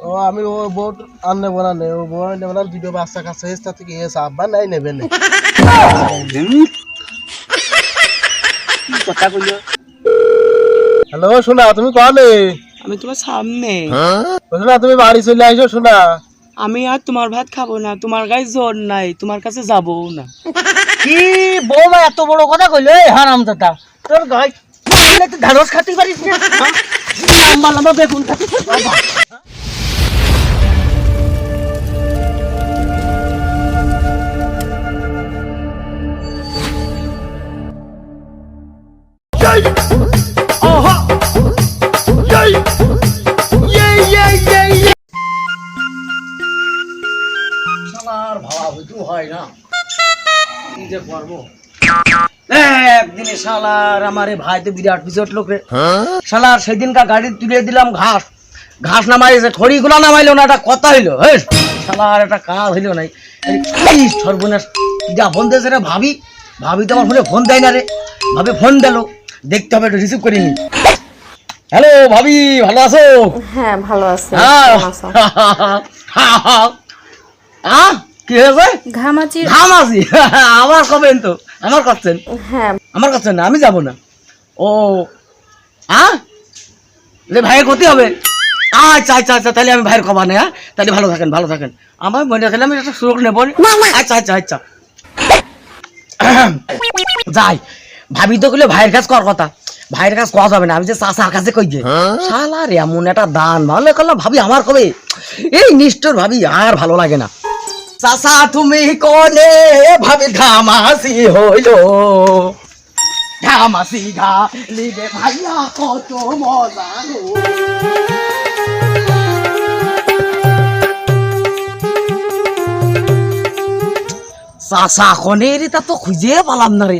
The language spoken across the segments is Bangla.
ও আমি ও বউ আর নেব না নে ও বউ নেব না দুটো বাচ্চা কাছে এসে থেকে এসে আব্বা নাই নেবে না কথা কইলো হ্যালো শোনা তুমি কলে আমি তোমার সামনে শোনা তুমি বাড়ি চলে আইসো শোনা আমি আর তোমার ভাত খাব না তোমার গায়ে জোর নাই তোমার কাছে যাব না। কি বৌমা এত বড় কথা কইলো এই হারাম দাদা। তোর গায়ে ঢাড়স খাতে পারিস না? লম্বা লম্বা বেগুন খাতে কি যে করব? একদিনে শালার আমারে ভাই তো বিরাট পিছট লোক। রে শালার সেদিনকার গাড়ি তুলে দিলাম ঘাস। ঘাস নামাইছে খড়ি গুলা নামাইলো না একটা কথা হইল হেই, শালার একটা কাজ হইল নাই। সর্বনাশ। যা ফোন দিয়েছে রে ভাবি? ভাবি তো আমার ফোনে ফোন দেয় না রে। ভাবি ফোন দিল দেখতে হবে একটু রিসিভ করিনি হ্যালো ভাবি ভালো আছো? হ্যাঁ ভালো আছে। হ্যাঁ। কি হয়েছে? ঘামাচির ঘামাছি আমার কবেন তো? আমার করছেন? হ্যাঁ। আমার কাছে না আমি যাব না। ও হ্যাঁ লে ভাইয়ের ক্ষতি হবে? আচ্ছা আচ্ছা আচ্ছা তাহলে আমি ভাইয়ের খবর নেই হ্যাঁ তাহলে ভালো থাকেন ভালো থাকেন। আমার মনে রাখেন আমি একটা সুযোগ নেব। আচ্ছা আচ্ছা আচ্ছা। যাই ভাবি তো গেলে ভাইয়ের কাজ কর কথা। ভাইয়ের কাজ কথা যাবে না আমি যে চাষার কাছে কই যে শালা রে এমন একটা দান। ভালো করলাম ভাবি আমার কবে? এই নিষ্ঠুর ভাবি আর ভালো লাগে না। চাষা তুমি কনে ভাবি ঘামাসি হইল। ঘামাসি ঘা লিবে ভাইয়া কত মজা চাষা কনের তা তো খুঁজে পালাম না রে।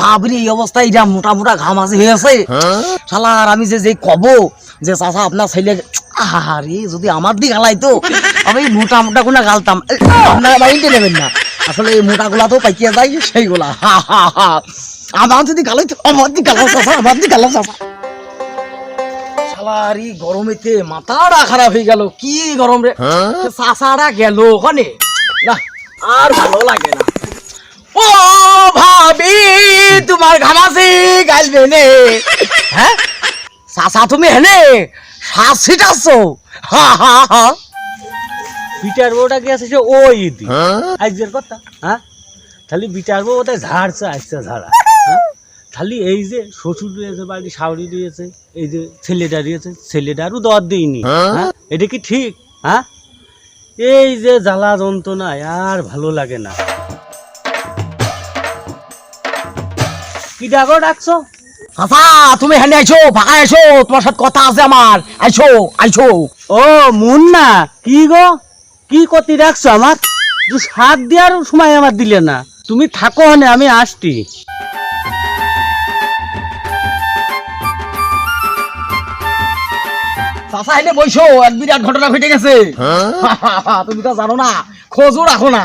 ভাবরি এই অবস্থায় এটা মোটা মোটা ঘামাসি হয়েছে। শালার আমি যে যে কব যে চাষা আপনার ছেলে আরে যদি আমার দিক গালাইতো আমি মোটা মোটা গুলা গালতাম। আপনারা মাইন্ডে নেবেন না। আসলে এই মোটা গুলা তো পাইকিয়া যায় সেইগুলা হা, হা, হা। আমার যদি গালাইতো আমার দিক গালাও চাষা আমার দিক গালাও চাষা শালার গরমেতে মাথাটা খারাপ হয়ে গেল কি গরম রে। চাষাটা গেল ওখানে। না আর ভালো লাগে না। ও ভাবি তোমার ঘামাসি গাইলবে নে হ্যাঁ? চাষা তুমি হেনে শ্বাস ছিটাচ্ছ হা বিটার বউটা সে কথা হ্যাঁ? খালি বিটার বউ ওটা ঝাড়ছে আসছে ঝাড়া হ্যাঁ? খালি এই যে শ্বশুর দিয়েছে বাড়ি দিয়েছে এই যে ছেলেটা দিয়েছে ছেলেটারও দর দিইনি হ্যাঁ? এটা কি ঠিক হ্যাঁ? এই যে জ্বালা যন্ত্রণা আর ভালো লাগে না। কি ডাকো ডাকছো? চাষা তুমি হেনে আইছো ফাঁকা আইছো তোমার সাথে কথা আছে আমার। আইছো আইছো। ও মুন্না কি গো? কি কতি রাখছো আমার যে সাত দেওয়ার সময় আমার দিলে না। তুমি থাকো হনে আমি আসছি। চাষা হেনে বইছো এক বিরাট ঘটনা ঘটে গেছে। তুমি তো জানো না খোঁজও রাখো না।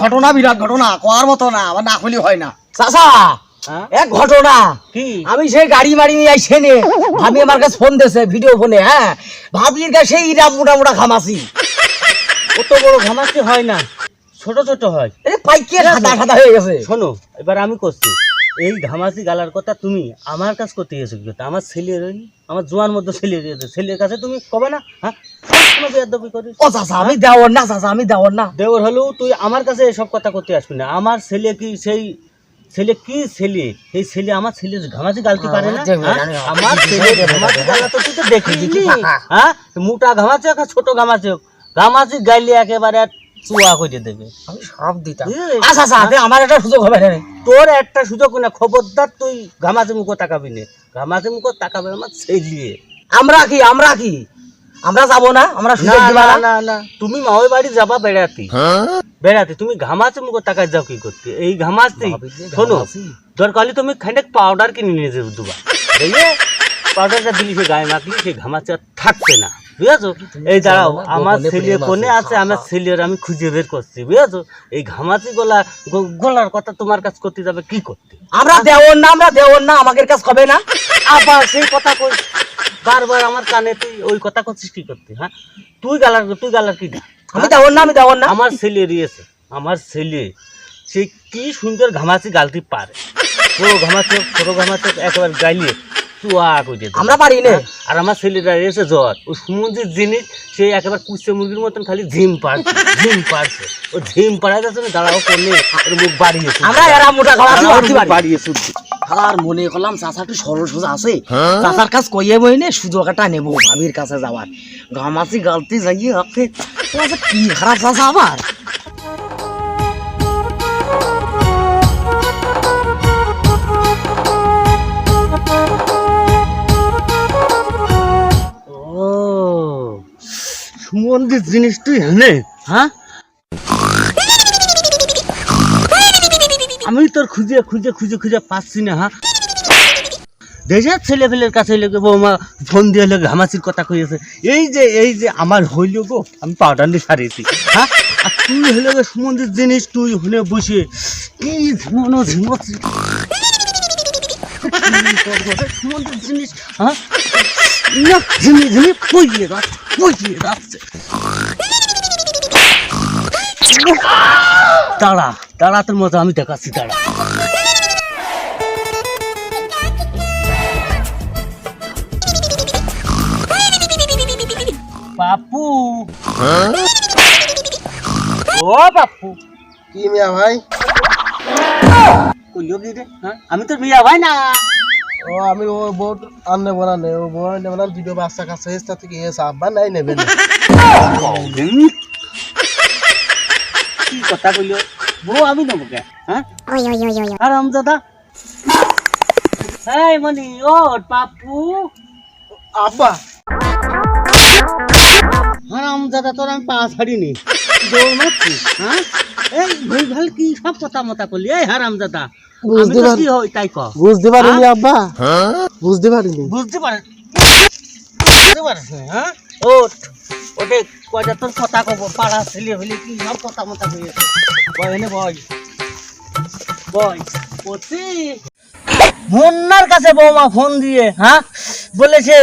ঘটনা বিরাট ঘটনা কোয়ার মতো না আবার না খুলি হয় না। চাষা হ্যাঁ? এক ঘটনা। কি? আমি সেই গাড়ি মারি নিয়ে আইসে নে। ভাবি আমার কাছে ফোন দিয়েছে ভিডিও ফোনে হ্যাঁ? ভাবির কাছে ইরা মোটা মোটা কত বড় ঘামাচ্ছি হয় না ছোট ছোট হয়। এই পাইকে সাদা সাদা হয়ে গেছে। শোনো এবার আমি করছি। এই ঘামাচি গালার কথা তুমি আমার কাছ করতে গেছো কি আমার ছেলে রইনি আমার জোয়ার মধ্যে ছেলে রয়েছে ছেলের কাছে তুমি কবে না হ্যাঁ? ও চাচা আমি দেওয়ার না চাচা আমি দেওয়ার না। দেওর হলেও তুই আমার কাছে এসব কথা করতে আসবি না। আমার ছেলে কি সেই ছেলে কি ছেলে? এই ছেলে আমার ছেলে ঘামাচি গালতে পারে না? দেখবে, হ্যাঁ? জানি, আমার ছেলে ঘামাচি গালা তো তুই তো হ্যাঁ মোটা ঘামাচি হোক ছোট ঘামাচি হোক ঘামাচি গাইলে একেবারে চুয়া করে দেবে। আমি সব দিতাম। আচ্ছা আচ্ছা আমার একটা সুযোগ হবে না তোর একটা সুযোগ না খবরদার তুই ঘামাচি মুখো তাকাবি না। ঘামাচি মুখো তাকাবে আমার ছেলে। আমরা কি আমরা কি? আমরা যাব না আমরা সুযোগ দিবা না না। না না। তুমি মাওই বাড়ি যাবা বেড়াতে। বেড়াতে তুমি ঘামাচি মুখো তাকাই যাও কি করতে? এই ঘামাচি শোনো। দরকার হলে তুমি খানিক পাউডার কিনে নিয়ে যাবে দুবা বুঝলে পাউডারটা দিলি সে গায়ে মাখলি সে থাকবে না। বুঝেছ? এই দাঁড়াও আমার ছেলে কোনে আছে আমার ছেলের আমি খুঁজে বের করছি বুঝেছ? এই ঘামাচি গলা গলার কথা তোমার কাছে করতে যাবে কি করতে? আমরা দেওয়ার না আমরা দেওয়ার না আমাদের কাছে হবে না। আবার সেই কথা কই বারবার আমার কানে তুই ওই কথা করছিস কি করতে হ্যাঁ? তুই গালার তুই গালার কি আমি দাও না আমি দাও না আমার ছেলে রিয়েছে আমার ছেলে সে কি সুন্দর ঘামাচি গালতি পারে। বড় ঘামাচে ছোট ঘামাচে একেবারে চুয়া আমরা পারি না। আর আমার ছেলেটা রয়েছে জ্বর। ও সমুদ্রের জিনিস সে একেবারে কুচে মুরগির মতন খালি ঝিম পাড়ছে ঝিম পাড়ছে। ও ঝিম পাড়ায় যাচ্ছে না দাঁড়াও করলে মুখ বাড়িয়েছে আমরা এরা মোটা গলা দিয়ে মারতে পারি। বাড়িয়ে শুদ্ধ আর মনে করলাম চাচা একটু সরল সোজা আছে। চাচার কাজ কইয়ে বই নে সুযোগ একটা নেব ভাবির কাছে যাওয়ার। ঘামাচি গালতি যাইয়ে কি খারাপ চাচা আবার সুমন্দির জিনিস তুই হেনে হ্যাঁ? আমি তোর খুঁজে খুঁজে খুঁজে খুঁজে পাচ্ছি না হ্যাঁ? দেশের ছেলে ফেলের কাছে লেগে বৌমা ফোন দিয়ে লেগে হামাচির কথা কইছে এই যে এই যে আমার হইল গো আমি পাউডার সারিয়েছি হ্যাঁ? আর তুই হলে গো সুমন্দির জিনিস তুই হলে বসে। এই ঝিমনো সুমন্দির জিনিস হ্যাঁ? ঝিমি ঝিমি পইয়ে যাচ্ছে পইয়ে যাচ্ছে দাঁড়া দাঁড়া তোর মতো আমি দেখাচ্ছি দাঁড়া বাপু ও বাপু কি মিয়া ভাই কইলো কি রে আমি তো মিয়া ভাই না ও আমি ও বউ আনলে বলা নেই ও বউ নেবে না দুটো বাচ্চা কাছে হেস্তা থেকে এসে আব্বা নাই নেবে না কি কথা কইলো? বউ আমি নেব কে? হ্যাঁ আরাম দাদা এই মনি ও পাপু আব্বা। হারাম দাদা তোর আমি পা ছাড়িনি। দৌড় মারছি হ্যাঁ? এই ভুল ভালো কি সব কথা মতা করলি এই হারাম দাদা আমি বুঝতে তো পার- কি তাই কর বুঝতে পারিনি আব্বা। বুঝতে পারিনি। বুঝতে পারে বুঝতে পারিস হ্যাঁ? ওঠ। ওটে কয়টা তোর কথা কব? পাড়া ছেলে হইলে কি সব কথা মতা কইছে বয় এনে বয়। বয় পচি মুন্নার কাছে বৌমা ফোন দিয়ে হ্যাঁ? বলেছে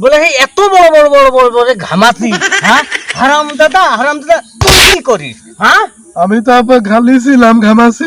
বলেছে এত বড় বড় বড় বড় বড় ঘামাতি হ্যাঁ? হারাম দাদা হারাম দাদা তুই কি করিস হ্যাঁ? আমি তো আব্বা খালি ছিলাম ঘামাছি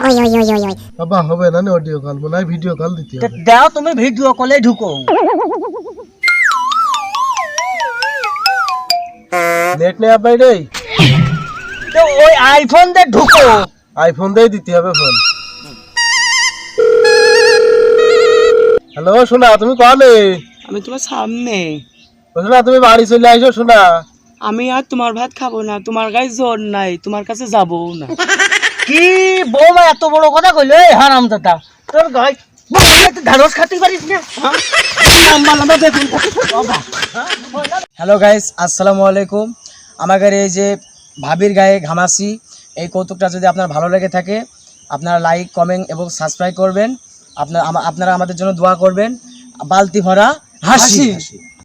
খাই খাই মলাম বাবা হবে না অডিও কল মনে ভিডিও কল দিতে হবে। দাও তুমি ভিডিও কলে ঢুকো। নেট নেই রে। তো ওই আইফোন দিয়ে ঢুকো। আইফোন দিয়ে দিতে হবে ফোন হ্যালো শোনা তুমি কলে আমি তোমার সামনে। শোনা তুমি বাড়ি চলে আইসো শোনা আমি আর তোমার ভাত খাব না তোমার গায়ে জ্বর নাই তোমার কাছে যাব না। কি বৌমা এত বড় কথা কইলো? এই হারাম দাদা। তোর গাই ঢাড়স খাতে পারিস না? হ্যাঁ? হ্যালো গাইস আসসালামু আলাইকুম। আমাদের এই যে ভাবির গায়ে ঘামাসি এই কৌতুকটা যদি আপনার ভালো লেগে থাকে আপনারা লাইক কমেন্ট এবং সাবস্ক্রাইব করবেন। আপনার আপনারা আমাদের জন্য দোয়া করবেন। বালতি ভরা হাসি।